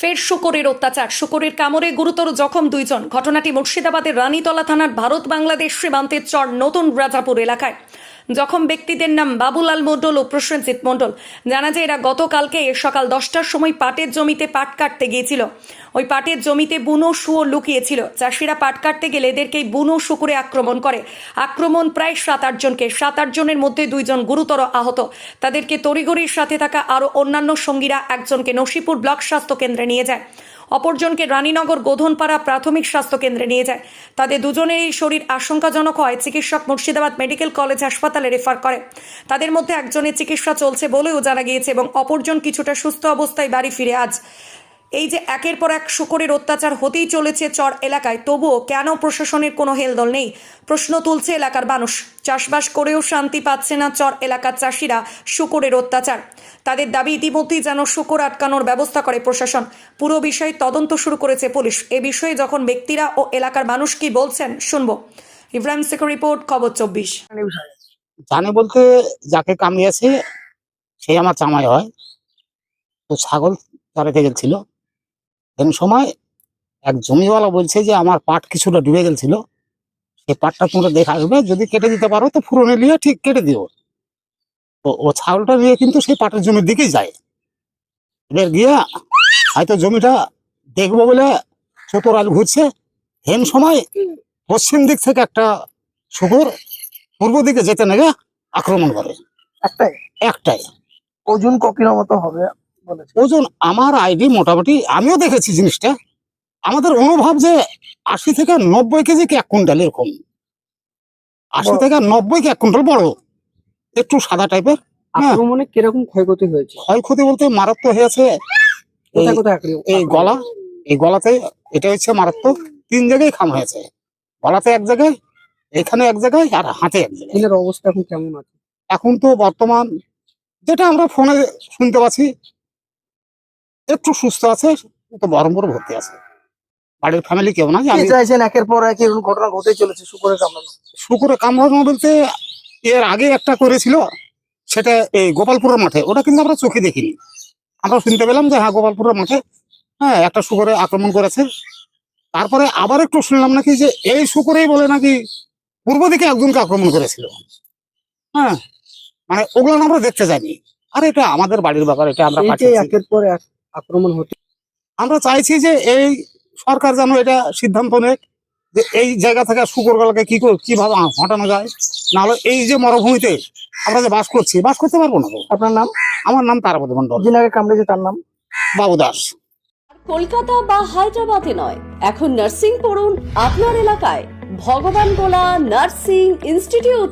ফের শুকরের অত্যাচার। শুকরের কামড়ে গুরুতর জখম দুইজন। ঘটনাটি মুর্শিদাবাদের রানীতলা থানার ভারত বাংলাদেশ সীমান্তের চর নতুন রাজাপুর এলাকায়। জখম ব্যক্তিদের নাম বাবুলাল মণ্ডল ও প্রসেনজিৎ মণ্ডল। জানা যায় এরা গতকালকে সকাল দশটার সময় পাটের জমিতে পাট কাটতে গিয়েছিল। ওই পাটের জমিতে বুনো শুয়োর লুকিয়েছিল। চাষিরা পাট কাটতে গেলে এদেরকেই বুনো শুকুরে আক্রমণ করে। আক্রমণ প্রায় সাত আটজনকে সাত আটজনের মধ্যে দুইজন গুরুতর আহত। তাদেরকে তড়িঘড়ির সাথে থাকা আরও অন্যান্য সঙ্গীরা একজনকে নসিপুর ব্লক স্বাস্থ্য কেন্দ্রে নিয়ে যায়। অপরজনকে রানীনগর গোধনপাড়া প্রাথমিক স্বাস্থ্য কেন্দ্রে নিয়ে যায়। তাদের দুজনেরই শরীর আশঙ্কাজনক হয়। চিকিৎসক মুর্শিদাবাদ মেডিকেল কলেজ হাসপাতালে রেফার করে। তাদের মধ্যে একজনের চিকিৎসা চলছে বলেও জানা গিয়েছে এবং অপরজন কিছুটা সুস্থ অবস্থায় বাড়ি ফিরে আজ। এই যে একের পর এক শুকরের অত্যাচার হতেই চলেছে চর এলাকায়, তবুও কেন প্রশাসনের কোনো হেলদোল নেই? প্রশ্ন তুলছে এলাকার মানুষ। চাষবাস করেও শান্তি পাচ্ছে না চর এলাকার চাষিরা শুকরের অত্যাচার। তাদের দাবি ইতিমধ্যেই যেন শুকর আটকানোর ব্যবস্থা করে প্রশাসন। পুরো বিষয়ে তদন্ত শুরু করেছে পুলিশ। এ বিষয়ে যখন ব্যক্তিরা ও এলাকার মানুষ কি বলছেন, শুনব। ইব্রাহিম শেখ রিপোর্ট, খবর চব্বিশ। জানে বলতে যাকে কামিয়েছে সে আমার জামাই হয়। তো ছাগল চড়াতে গেছিল। এমন সময় এক জমিওয়ালা বলছে যে, আমার পাট কিছুটা ডুবে গেছিল। সেই পাটটা তোমরা দেখে আসবে। যদি কেটে দিতে পারো তো ফুরনে নিয়ে ঠিক কেটে দিও। তো ও ছাগলটা নিয়ে কিন্তু সেই পাটের জমির দিকেই যায়। এবার গিয়ে হয়তো জমিটা দেখব বলে চতুরাল ঘুরছে। হেন সময় পশ্চিম দিক থেকে একটা শুকুর পূর্ব দিকে যেতে নেবে আক্রমণ করে? একটাই। একটাই। ওজন ক কিলো মতো হবে ওজন আমার আইডি মোটামুটি আমিও দেখেছি জিনিসটা। আমাদের অনুভব যে আশি থেকে নব্বই কেজি কি এক কুইন্টাল এরকম। আশি থেকে নব্বই কি এক কুইন্টাল বড়। একটু সাদা টাইপের হ্যাঁ। আক্রমণে কীরকম ক্ষয়ক্ষতি হয়েছে? ক্ষয়ক্ষতি বলতে মারাত্মক হয়েছে এই গলা এই গলাতে এটা হচ্ছে মারাত্মক। তিন জায়গায় খাম হয়েছে। গলাতে এক জায়গায় এখানে এক জায়গায় আর হাতে এক জায়গায়। অবস্থা এখন কেমন আছে? এখন তো বর্তমান যেটা আমরা ফোনে শুনতে পাচ্ছি একটু সুস্থ আছে তো বহরমপুরে ভর্তি আছে। বাড়ির ফ্যামিলি কেউ না আমি চাইছেন? একের পর এক এরকম ঘটনা ঘটে চলেছে শুকরের কামড়ানো শুকুরে কামড়ানো বলতে এর আগে একটা করেছিল সেটা এই গোপালপুরের মাঠে। ওটা কিন্তু আমরা চোখে দেখিনি। আমরা শুনতে পেলাম যে হ্যাঁ গোপালপুরের মাঠে হ্যাঁ একটা শুকরে আক্রমণ করেছে। তারপরে আবার একটু শুনলাম নাকি যে এই শুকুরেই বলে নাকি পূর্ব দিকে একজনকে আক্রমণ করেছিল। হ্যাঁ মানে ওগুলো আমরা দেখতে যাইনি। আর এটা আমাদের বাড়ির ব্যাপার এটা আমরা এই যে পাঠিয়েছি। একের পর এক আক্রমণ হতে আমরা চাইছি যে এই সরকার যেন এটা সিদ্ধান্ত নেয় যে এই জায়গা থেকে শুকরগুলোকে কি করে কীভাবে হটানো যায়। নাহলে এই যে মরুভূমিতে আমরা যে বাস করছি বাস করতে পারব না আপনার নাম? আমার নাম তারাপতি মন্ডল যিনাকে কামড়েছে তার নাম? বাবু দাস। কলকাতা বা হায়দ্রাবাদে নয় এখন নার্সিং পড়ুন আপনার এলাকায়। ভগবান বোলা নার্সিং ইনস্টিটিউট।